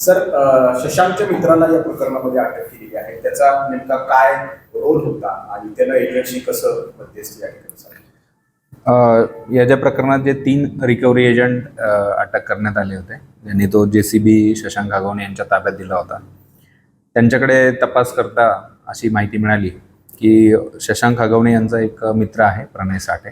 Sir शशांकच्या मित्राला या प्रकरणामध्ये अटक केलेली आहे. त्याचा नेमका काय रोल होता आणि त्याला एजंटशी कसं मध्यस्थी या ठिकाणी या ज्या प्रकरणात जे तीन रिकव्हरी एजंट अटक करण्यात आले होते ज्यांनी तो जे सी बी शशांक आगवणे यांच्या ताब्यात दिला होता त्यांच्याकडे तपास करता अशी माहिती मिळाली की शशांक आगवणे यांचा एक मित्र आहे प्रणय साठे.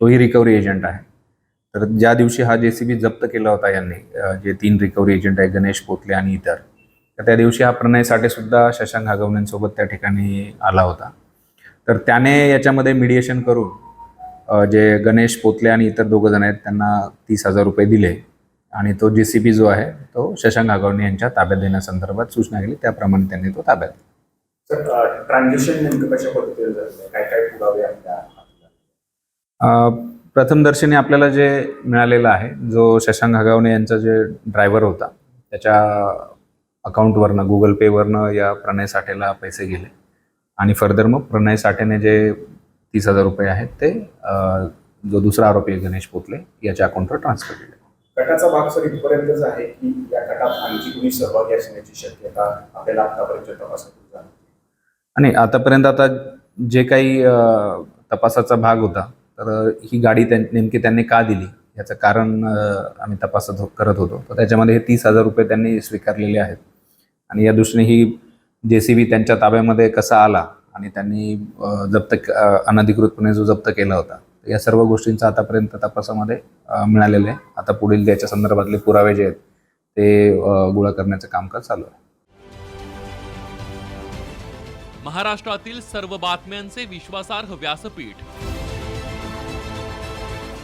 तोही रिकव्हरी एजंट आहे. तर ज्या दिवशी हा जे सी बी जप्त केला होता यांनी जे तीन रिकव्हरी एजंट आहे गणेश पोतले आणि इतर तर त्या दिवशी हा प्रणय साठे सुद्धा शशांक हगवणेंसोबत त्या ठिकाणी आला होता. तर त्याने याच्यामध्ये मिडिएशन करून जे गणेश पोतले आणि इतर दोघं जण आहेत त्यांना तीस हजार रुपये दिले. आणि तो जे सी बी जो आहे तो शशांक आगवणे यांच्या ताब्यात देण्यासंदर्भात सूचना केली. त्याप्रमाणे त्यांनी तो ताब्यात ट्रान्झॅक्शन नेमकं कशा पद्धतीने काय काय पुरावे प्रथमदर्शनी आपल्याला जे मिळालेलं आहे जो शशांक हगावणे यांचा जे ड्रायव्हर होता त्याच्या अकाउंटवरनं गुगल पेवरनं या प्रणय साठेला पैसे गेले. आणि फर्दर मग प्रणय साठेने जे तीस हजार रुपये आहेत ते जो दुसरा आरोपी गणेश पोतले याच्या अकाउंटवर ट्रान्सफर केले. गटाचा भाग सर इथपर्यंतच आहे की या गटात आणखी कुणी सहभागी असण्याची शक्यता आपल्याला आतापर्यंत जाणवते? आणि आतापर्यंत आता जे काही तपासाचा भाग होता तर ही गाडी त्यां नेमकी त्यांनी का दिली? याचं कारण आम्ही तपासत हो करत होतो. तर त्याच्यामध्ये हे तीस हजार रुपये त्यांनी स्वीकारलेले आहेत. आणि या दृष्टीने ही जे सी बी त्यांच्या ताब्यामध्ये कसा आला आणि त्यांनी जप्त अनधिकृतपणे जो जप्त केला होता या सर्व गोष्टींचा आतापर्यंत तपासामध्ये मिळालेलं आहे. आता पुढील त्याच्या संदर्भातले पुरावे जे आहेत ते गोळा करण्याचं कामकाज चालू आहे. महाराष्ट्रातील सर्व बातम्यांचे विश्वासार्ह व्यासपीठ